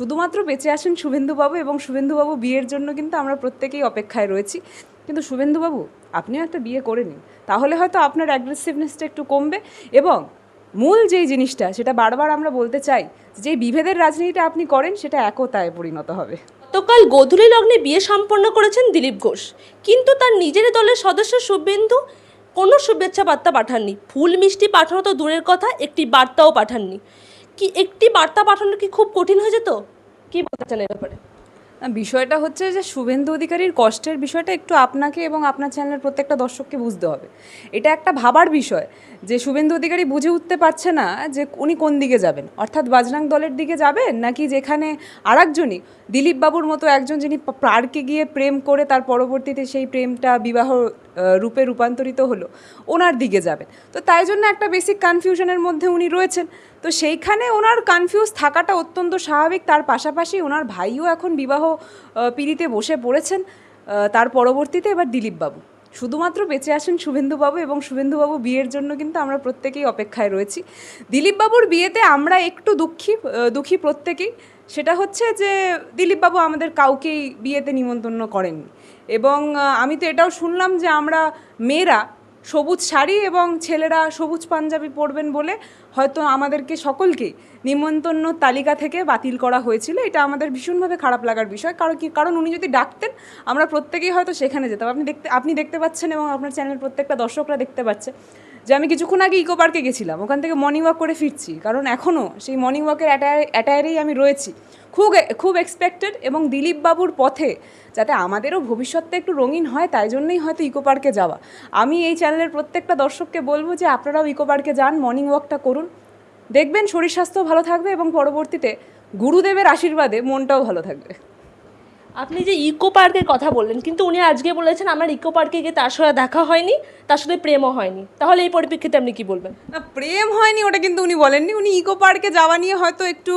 শুধুমাত্র বেঁচে আসেন শুভেন্দুবাবু এবং শুভেন্দুবাবু বিয়ের জন্য কিন্তু আমরা প্রত্যেকেই অপেক্ষায় রয়েছি। কিন্তু শুভেন্দুবাবু, আপনিও একটা বিয়ে করে নিন। তাহলে হয়তো আপনার অ্যাগ্রেসিভনেসটা একটু কমবে এবং মূল যেই জিনিসটা, সেটা বারবার আমরা বলতে চাই, যে বিভেদের রাজনীতিটা আপনি করেন, সেটা একতায় পরিণত হবে। গতকাল গোধূলি লগ্নে বিয়ে সম্পন্ন করেছেন দিলীপ ঘোষ। কিন্তু তার নিজের দলের সদস্য শুভেন্দু কোনো শুভেচ্ছা বার্তা পাঠাননি। ফুল মিষ্টি পাঠানো তো দূরের কথা, একটি বার্তাও পাঠাননি। কি একটি বার্তা পাঠানো কি খুব কঠিন হয়ে যেত? কি বলতে চান এ ব্যাপারে? বিষয়টা হচ্ছে যে শুভেন্দু অধিকারীর কষ্টের বিষয়টা একটু আপনাকে এবং আপনার চ্যানেলের প্রত্যেকটা দর্শককে বুঝতে হবে। এটা একটা ভাবার বিষয় যে শুভেন্দু অধিকারী বুঝে উঠতে পারছে না যে উনি কোন দিকে যাবেন। অর্থাৎ বাজরাং দলের দিকে যাবেন নাকি যেখানে আরেকজনই দিলীপ বাবুর মতো একজন যিনি পার্কে গিয়ে প্রেম করে তার পরবর্তীতে সেই প্রেমটা বিবাহ রূপে রূপান্তরিত হলো, ওনার দিকে যাবেন। তো তাই জন্য একটা বেসিক কনফিউশনের মধ্যে উনি রয়েছেন। তো সেইখানে ওনার কনফিউজ থাকাটা অত্যন্ত স্বাভাবিক। তার পাশাপাশি ওনার ভাইও এখন বিবাহ পিড়িতে বসে পড়েছেন। তার পরবর্তীতে এবার দিলীপবাবু। শুধুমাত্র বেঁচে আসেন শুভেন্দুবাবু এবং শুভেন্দুবাবু বিয়ের জন্য কিন্তু আমরা প্রত্যেকেই অপেক্ষায় রয়েছি। দিলীপবাবুর বিয়েতে আমরা একটু দুঃখী দুঃখী প্রত্যেকেই। সেটা হচ্ছে যে দিলীপবাবু আমাদের কাউকেই বিয়েতে নিমন্ত্রণ করেননি। এবং আমি তো এটাও শুনলাম যে আমরা মেয়েরা সবুজ শাড়ি এবং ছেলেরা সবুজ পাঞ্জাবি পরবেন বলে হয়তো আমাদেরকে সকলকে নিমন্ত্রণ তালিকা থেকে বাতিল করা হয়েছিল। এটা আমাদের ভীষণভাবে খারাপ লাগার বিষয়। কারণ কি? কারণ উনি যদি ডাকতেন, আমরা প্রত্যেকেই হয়তো সেখানে যেতাম। আপনি দেখতে আপনি দেখতে পাচ্ছেন এবং আপনার চ্যানেল প্রত্যেকটা দর্শকরা দেখতে পাচ্ছে। যে আমি কিছুক্ষণ আগে ইকো পার্কে গেছিলাম, ওখান থেকে মর্নিং ওয়াক করে ফিরছি। কারণ এখনও সেই মর্নিং ওয়াকের অ্যাটায়ার অ্যাটায়ারেই আমি রয়েছি। খুব খুব এক্সপেক্টেড এবং দিলীপ বাবুর পথে যাতে আমাদেরও ভবিষ্যৎটা একটু রঙিন হয়, তাই জন্যই হয়তো ইকো পার্কে যাওয়া। আমি এই চ্যানেলের প্রত্যেকটা দর্শককে বলব যে আপনারাও ইকো পার্কে যান মর্নিং ওয়াকটা করুন। দেখবেন শরীর স্বাস্থ্য ভালো থাকবে এবং পরবর্তীতে গুরুদেবের আশীর্বাদে মনটাও ভালো থাকবে। আপনি যে ইকো পার্কের কথা বললেন, কিন্তু উনি আজকে বলেছেন আমার ইকো পার্কে গিয়ে তার সাথে দেখা হয়নি, তার সাথে প্রেমও হয়নি। তাহলে এই পরিপ্রেক্ষিতে আপনি কি বলবেন? না, প্রেম হয়নি ওটা কিন্তু উনি বলেননি। উনি ইকো পার্কে যাওয়া নিয়ে হয়তো একটু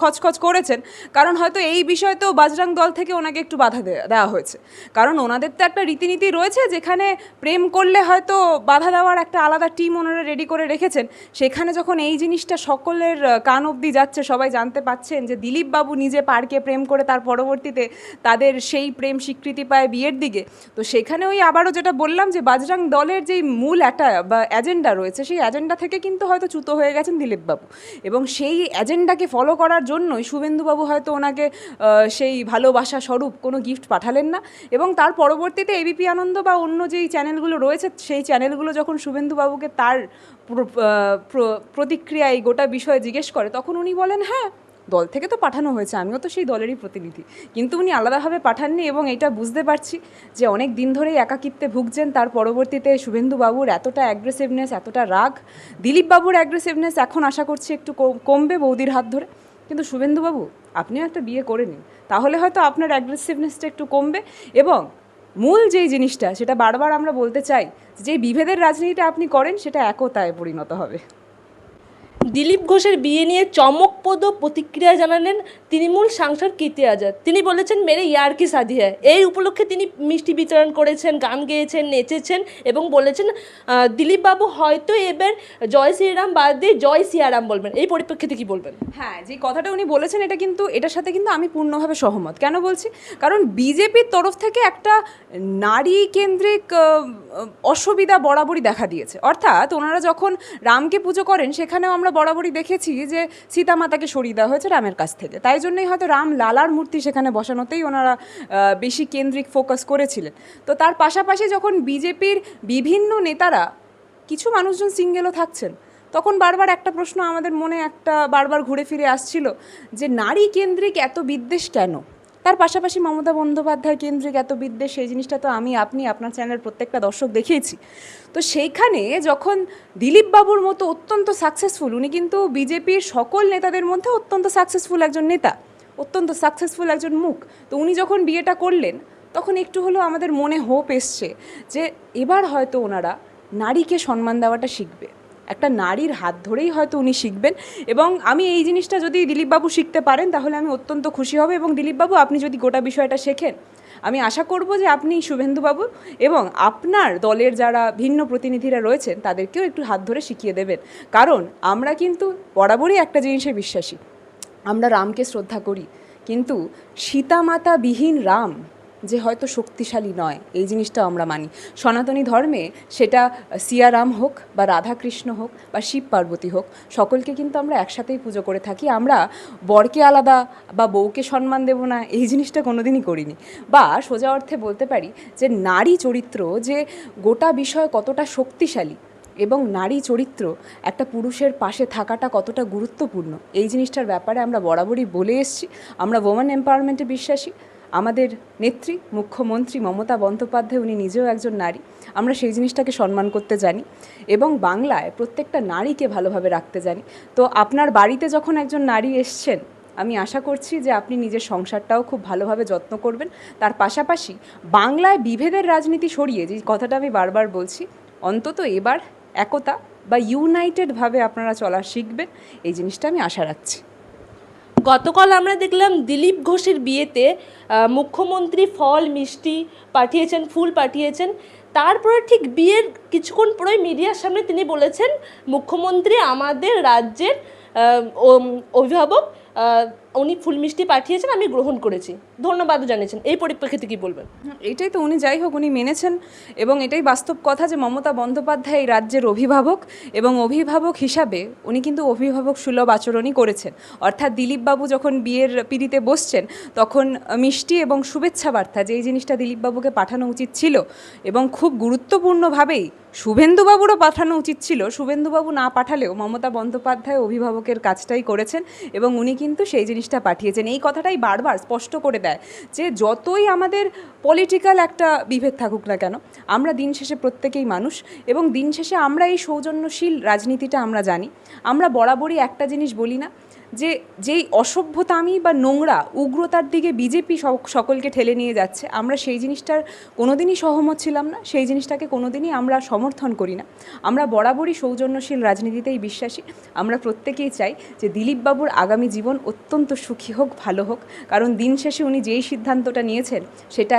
খচখচ করেছেন। কারণ হয়তো এই বিষয়ে তো বাজরাং দল থেকে ওনাকে একটু বাধা দেওয়া হয়েছে। কারণ ওনাদের তো একটা রীতিনীতি রয়েছে যেখানে প্রেম করলে হয়তো বাধা দেওয়ার একটা আলাদা টিম ওনারা রেডি করে রেখেছেন। সেখানে যখন এই জিনিসটা সকলের কান অবধি যাচ্ছে, সবাই জানতে পাচ্ছেন যে দিলীপ বাবু নিজে পার্কে প্রেম করে তার পরবর্তীতে তাদের সেই প্রেম স্বীকৃতি পায় বিয়ের দিকে। তো সেখানে ওই আবারও যেটা বললাম যে বাজরাং দলের যেই মূল একটা, বা এজেন্ডা রয়েছে, সেই এজেন্ডা থেকে কিন্তু হয়তো চ্যুত হয়ে গেছেন দিলীপবাবু। এবং সেই এজেন্ডাকে ফলো করার জন্যই শুভেন্দুবাবু হয়তো ওনাকে সেই ভালোবাসা স্বরূপ কোনো গিফট পাঠালেন না। এবং তার পরবর্তীতে এবিপি আনন্দ বা অন্য যেই চ্যানেলগুলো রয়েছে, সেই চ্যানেলগুলো যখন শুভেন্দুবাবুকে তার প্রতিক্রিয়া এই গোটা বিষয়ে জিজ্ঞেস করে, তখন উনি বলেন হ্যাঁ দল থেকে তো পাঠানো হয়েছে, আমিও তো সেই দলেরই প্রতিনিধি। কিন্তু উনি আলাদাভাবে পাঠাননি এবং এটা বুঝতে পারছি যে অনেক দিন ধরেই একাকিত্বে ভুগছেন, তার পরবর্তীতে শুভেন্দু বাবুর এতটা অ্যাগ্রেসিভনেস এতটা রাগ। দিলীপ বাবুর অ্যাগ্রেসিভনেস এখন আশা করছি একটু কমবে বৌদির হাত ধরে। কিন্তু শুভেন্দু বাবু আপনিও একটা বিয়ে করে নিন, তাহলে হয়তো আপনার অ্যাগ্রেসিভনেসটা একটু কমবে এবং মূল যেই জিনিসটা, সেটা বারবার আমরা বলতে চাই যে বিভেদের রাজনীতিটা আপনি করেন, সেটা একতায় পরিণত হবে। দিলীপ ঘোষের বিয়ে নিয়ে চমকপ্রদ প্রতিক্রিয়া জানালেন তৃণমূল সাংসদ কীর্তি আজাদ। তিনি বলেছেন, মেরে ইয়ার কি শাদি হ্যায়। এই উপলক্ষে তিনি মিষ্টি বিতরণ করেছেন, গান গেয়েছেন, নেচেছেন এবং বলেছেন দিলীপবাবু হয়তো এবার জয় শ্রীরাম বাদ দিয়ে জয় সিয়ারাম বলবেন। এই পরিপ্রেক্ষিতে কি বলবেন? হ্যাঁ যে কথাটা উনি বলেছেন, এটা কিন্তু, এটার সাথে কিন্তু আমি পূর্ণভাবে সহমত। কেন বলছি? কারণ বিজেপির তরফ থেকে একটা নারী কেন্দ্রিক অসুবিধা বরাবরই দেখা দিয়েছে। অর্থাৎ ওনারা যখন রামকে পুজো করেন, সেখানেও আমরা বরাবরই দেখেছি যে সীতা মাতাকে সরিয়ে দেওয়া হয়েছে রামের কাছ থেকে। তাই জন্যই হয়তো রাম লালার মূর্তি সেখানে বসানোতেই ওনারা বেশি কেন্দ্রিক ফোকাস করেছিলেন। তো তার পাশাপাশি যখন বিজেপির বিভিন্ন নেতারা, কিছু মানুষজন সিঙ্গেলও থাকছেন, তখন বারবার একটা প্রশ্ন আমাদের মনে একটা বারবার ঘুরে ফিরে আসছিল যে, নারী কেন্দ্রিক এত বিদ্বেষ কেন? তার পাশাপাশি মমতা বন্দ্যোপাধ্যায় কেন্দ্রিক এত বিদ্বেষ, সেই জিনিসটা তো আমি, আপনি, আপনার চ্যানেলের প্রত্যেকটা দর্শক দেখিয়েছি তো সেইখানে যখন দিলীপ বাবুর মতো অত্যন্ত সাকসেসফুল উনি কিন্তু বিজেপির সকল নেতাদের মধ্যে অত্যন্ত সাকসেসফুল একজন নেতা, অত্যন্ত সাকসেসফুল একজন মুখ। তো উনি যখন বিয়েটা করলেন, তখন একটু হলেও আমাদের মনে হোপ এসছে যে এবার হয়তো ওনারা নারীকে সম্মান দেওয়াটা শিখবে। একটা নারীর হাত ধরেই হয়তো উনি শিখবেন। এবং আমি এই জিনিসটা যদি দিলীপবাবু শিখতে পারেন, তাহলে আমি অত্যন্ত খুশি হব। এবং দিলীপবাবু, আপনি যদি গোটা বিষয়টা শেখেন, আমি আশা করব যে আপনি শুভেন্দুবাবু এবং আপনার দলের যারা ভিন্ন প্রতিনিধিরা রয়েছেন, তাদেরকেও একটু হাত ধরে শিখিয়ে দেবেন। কারণ আমরা কিন্তু বরাবরই একটা জিনিসে বিশ্বাসী। আমরা রামকে শ্রদ্ধা করি। কিন্তু সীতামাতাবিহীন রাম যে হয়তো শক্তিশালী নয়, এই জিনিসটাও আমরা মানি। সনাতনী ধর্মে সেটা সিয়ারাম হোক বা রাধাকৃষ্ণ হোক বা শিব পার্বতী হোক, সকলকে কিন্তু আমরা একসাথেই পুজো করে থাকি। আমরা বরকে আলাদা বা বউকে সম্মান দেব না, এই জিনিসটা কোনোদিনই করিনি। বা সোজা অর্থে বলতে পারি যে নারী চরিত্র যে গোটা বিষয় কতটা শক্তিশালী এবং নারী চরিত্র একটা পুরুষের পাশে থাকাটা কতটা গুরুত্বপূর্ণ, এই জিনিসটার ব্যাপারে আমরা বরাবরই বলে এসেছি। আমরা ওমেন এম্পাওয়ারমেন্টে বিশ্বাসী আমাদের নেত্রী, মুখ্যমন্ত্রী মমতা বন্দ্যোপাধ্যায়, উনি নিজেও একজন নারী। আমরা সেই জিনিসটাকে সম্মান করতে জানি এবং বাংলায় প্রত্যেকটা নারীকে ভালোভাবে রাখতে জানি। তো আপনার বাড়িতে যখন একজন নারী এসছেন, আমি আশা করছি যে আপনি নিজের সংসারটাও খুব ভালোভাবে যত্ন করবেন। তার পাশাপাশি বাংলায় বিভেদের রাজনীতি সরিয়ে, যে কথাটা আমি বারবার বলছি, অন্তত এবার একতা বা ইউনাইটেডভাবে আপনারা চলা শিখবেন, এই জিনিসটা আমি আশা রাখছি। গতকাল আমরা দেখলাম দিলীপ ঘোষের বিয়েতে মুখ্যমন্ত্রী ফল, মিষ্টি পাঠিয়েছেন, ফুল পাঠিয়েছেন। তারপরে ঠিক বিয়ের কিছুক্ষণ পরে মিডিয়ার সামনে তিনি বলেছেন, মুখ্যমন্ত্রী আমাদের রাজ্যের অভিভাবক উনি ফুল মিষ্টি পাঠিয়েছেন, আমি গ্রহণ করেছি। ধন্যবাদও জানিয়েছেন। এই পরিপ্রেক্ষিতে কি বলবেন? এটাই তো উনি যাই হোক, উনি মেনেছেন এবং এটাই বাস্তব কথা যে মমতা বন্দ্যোপাধ্যায় এই রাজ্যের অভিভাবক এবং অভিভাবক হিসাবে উনি কিন্তু অভিভাবক সুলভ আচরণই করেছেন। অর্থাৎ দিলীপবাবু যখন বিয়ের পিড়িতে বসছেন, তখন মিষ্টি এবং শুভেচ্ছা বার্তা যে এই জিনিসটা দিলীপবাবুকে পাঠানো উচিত ছিল এবং খুব গুরুত্বপূর্ণভাবেই শুভেন্দুবাবুরও পাঠানো উচিত ছিল। শুভেন্দুবাবু না পাঠালেও মমতা বন্দ্যোপাধ্যায় অভিভাবকের কাজটাই করেছেন এবং উনি কিন্তু সেই জিনিসটা পাঠিয়েছেন। এই কথাটাই বারবার স্পষ্ট করে দেয় যে যতই আমাদের পলিটিক্যাল একটা বিভেদ থাকুক না কেন, আমরা দিন শেষে প্রত্যেকেই মানুষ এবং দিন শেষে আমরা এই সৌজন্যশীল রাজনীতিটা আমরা জানি। আমরা বরাবরই একটা জিনিস বলি না যে, যেই অসভ্যতামি বা নোংরা, উগ্রতার দিকে বিজেপি সকলকে ঠেলে নিয়ে যাচ্ছে, আমরা সেই জিনিসটার কোনোদিনই সহমত ছিলাম না, সেই জিনিসটাকে কোনোদিনই আমরা সমর্থন করি না। আমরা বরাবরই সৌজন্যশীল রাজনীতিতেই বিশ্বাসী। আমরা প্রত্যেকেই চাই যে দিলীপবাবুর আগামী জীবন অত্যন্ত সুখী হোক, ভালো হোক। কারণ দিন শেষে উনি যেই সিদ্ধান্তটা নিয়েছেন, সেটা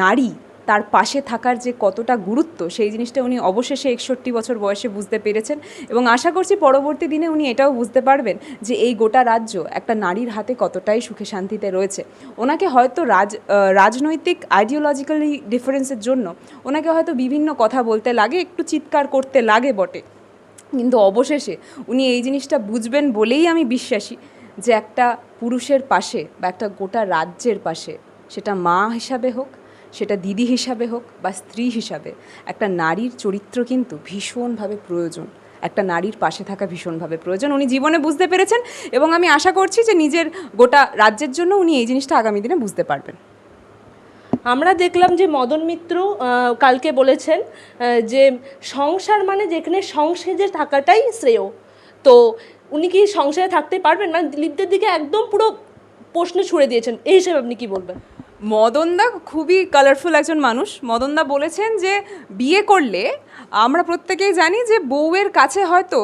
নারী তার পাশে থাকার যে কতটা গুরুত্ব, সেই জিনিসটা উনি অবশেষে একষট্টি বছর বয়সে বুঝতে পেরেছেন এবং আশা করছি পরবর্তী দিনে উনি এটাও বুঝতে পারবেন যে এই গোটা রাজ্য একটা নারীর হাতে কতটাই সুখে শান্তিতে রয়েছে। ওনাকে হয়তো রাজ রাজনৈতিক আইডিওলজিক্যালি ডিফারেন্সের জন্য ওনাকে হয়তো বিভিন্ন কথা বলতে লাগে, একটু চিৎকার করতে লাগে বটে। কিন্তু অবশেষে উনি এই জিনিসটা বুঝবেন বলেই আমি বিশ্বাসী যে একটা পুরুষের পাশে বা একটা গোটা রাজ্যের পাশে সেটা মা হিসাবে হোক, সেটা দিদি হিসাবে হোক বা স্ত্রী হিসাবে, একটা নারীর চরিত্র কিন্তু ভীষণভাবে প্রয়োজন। একটা নারীর পাশে থাকা ভীষণভাবে প্রয়োজন। উনি জীবনে বুঝতে পেরেছেন এবং আমি আশা করছি যে নিজের গোটা রাজ্যের জন্য উনি এই জিনিসটা আগামী দিনে বুঝতে পারবেন। আমরা দেখলাম যে মদন মিত্র কালকে বলেছেন যে সংসার মানে যেখানে সংসারে থাকাটাই শ্রেয়। তো উনি কি সংসারে থাকতে পারবেন? মানে দিলীপদের দিকে একদম পুরো প্রশ্ন ছুড়ে দিয়েছেন। এই হিসেবে আপনি কি বলবেন? মদনদা খুবই কালারফুল একজন মানুষ। মদনদা বলেছেন যে, বিয়ে করলে আমরা প্রত্যেকেই জানি যে, বউয়ের কাছে হয়তো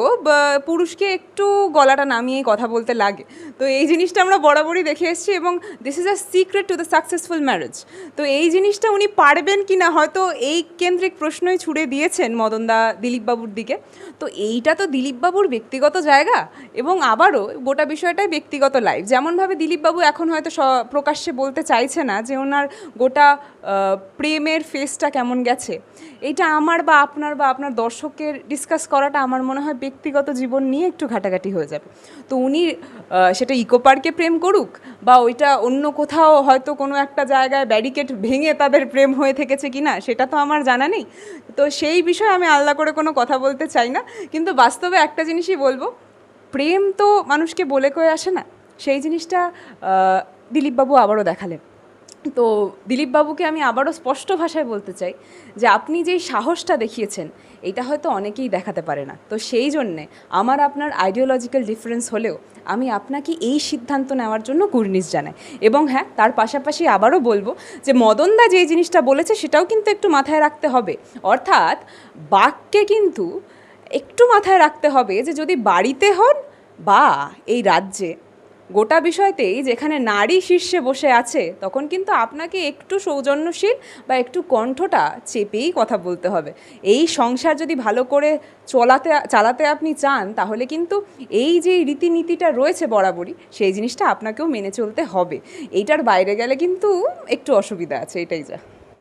পুরুষকে একটু গলাটা নামিয়ে কথা বলতে লাগে। তো এই জিনিসটা আমরা বরাবরই দেখে এসেছি এবং this is a secret to the successful marriage তো এই জিনিসটা উনি পারবেন কি না, হয়তো এই কেন্দ্রিক প্রশ্নই ছুড়ে দিয়েছেন মদনদা দিলীপবাবুর দিকে। তো এইটা তো দিলীপবাবুর ব্যক্তিগত জায়গা এবং আবারও গোটা বিষয়টাই ব্যক্তিগত লাইফ যেমনভাবে দিলীপবাবু এখন হয়তো প্রকাশ্যে বলতে চাইছে না যে ওনার গোটা প্রেমের ফেসটা কেমন গেছে, এটা আমার বা আপনার বা আপনার দর্শকের ডিসকাস করাটা আমার মনে হয় ব্যক্তিগত জীবন নিয়ে একটু ঘাটাঘাটি হয়ে যাবে। তো উনি সেটা ইকো পার্কে প্রেম করুক বা ওইটা অন্য কোথাও হয়তো কোনো একটা জায়গায় ব্যারিকেড ভেঙে তাদের প্রেম হয়ে থেকেছে কি না সেটা তো আমার জানা নেই। তো সেই বিষয়ে আমি আলাদা করে কোনো কথা বলতে চাই না। কিন্তু বাস্তবে একটা জিনিসই বলব, প্রেম তো মানুষকে বলে কয়ে আসে না। সেই জিনিসটা দিলীপবাবু আবারও দেখালেন। তো দিলীপবাবুকে আমি আবারও স্পষ্ট ভাষায় বলতে চাই যে আপনি যেই সাহসটা দেখিয়েছেন, এটা হয়তো অনেকেই দেখাতে পারে না। তো সেই জন্যে আমার আপনার আইডিওলজিক্যাল ডিফারেন্স হলেও আমি আপনাকে এই সিদ্ধান্ত নেওয়ার জন্য কুর্নিশ জানাই। এবং হ্যাঁ তার পাশাপাশি আবারও বলব যে মদনদা যে জিনিসটা বলেছে, সেটাও কিন্তু একটু মাথায় রাখতে হবে। অর্থাৎ বাক্যে কিন্তু একটু মাথায় রাখতে হবে যে যদি বাড়িতে হন বা এই রাজ্যে গোটা বিষয়তেই যেখানে নারী শীর্ষে বসে আছে, তখন কিন্তু আপনাকে একটু সৌজন্যশীল বা একটু কণ্ঠটা চেপেই কথা বলতে হবে। এই সংসার যদি ভালো করে চলাতে, চালাতে আপনি চান, তাহলে কিন্তু এই যে রীতিনীতিটা রয়েছে বরাবরই, সেই জিনিসটা আপনাকেও মেনে চলতে হবে। এইটার বাইরে গেলে কিন্তু একটু অসুবিধা আছে, এটাই যা।